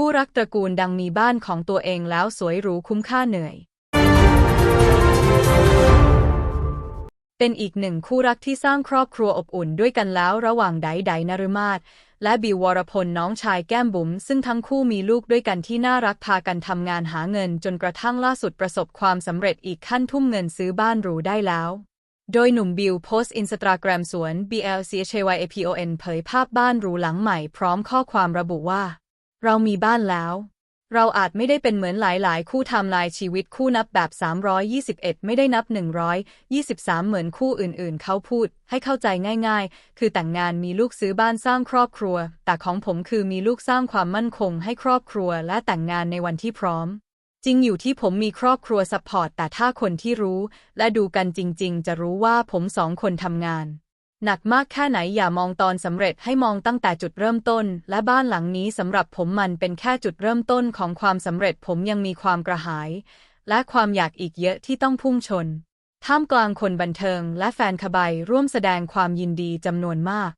คู่รักตระกูลดังมีบ้านของตัวเองแล้วสวยหรูคุ้มค่าเหนื่อย เป็นอีกหนึ่งคู่รักที่สร้างครอบครัวอบอุ่นด้วยกันแล้วระหว่างไดไดนฤมาศและบิววรพลน้องชายแก้มบุ๋มซึ่งทั้งคู่มีลูกด้วยกันที่น่ารักพากันทำงานหาเงินจนกระทั่งล่าสุดประสบความสำเร็จอีกขั้นทุ่มเงินซื้อบ้านหรูได้แล้ว โดยหนุ่มบิวโพสต์อินสตาแกรมสวน BLCHYAPON เผยภาพบ้านหรูหลังใหม่พร้อมข้อความระบุว่า เรามีบ้านแล้ว เราอาจไม่ได้เป็นเหมือนหลายๆ คู่ทำลายชีวิตคู่นับแบบ 321 ไม่ได้นับ 123 เหมือนคู่อื่นๆ เขาพูด ให้เข้าใจง่าย ๆ คือแต่งงานมีลูกซื้อบ้านสร้างครอบครัว แต่ของผมคือมีลูกสร้างความมั่นคงให้ครอบครัวและแต่งงานในวันที่พร้อมจริงอยู่ที่ผมมีครอบครัวซัพพอร์ตแต่ถ้าคนที่รู้ และดูกันจริง ๆ จะรู้ว่าผมสองคนทำงาน หนักมากแค่ไหนอย่ามองตอนสำเร็จให้มองตั้งแต่จุดเริ่มต้น และบ้านหลังนี้สำหรับผมมันเป็นแค่จุดเริ่มต้นของความสำเร็จผมยังมีความกระหาย และความอยากอีกเยอะที่ต้องพุ่งชน ท่ามกลางคนบันเทิงและแฟนคบายร่วมแสดงความยินดีจำนวนมาก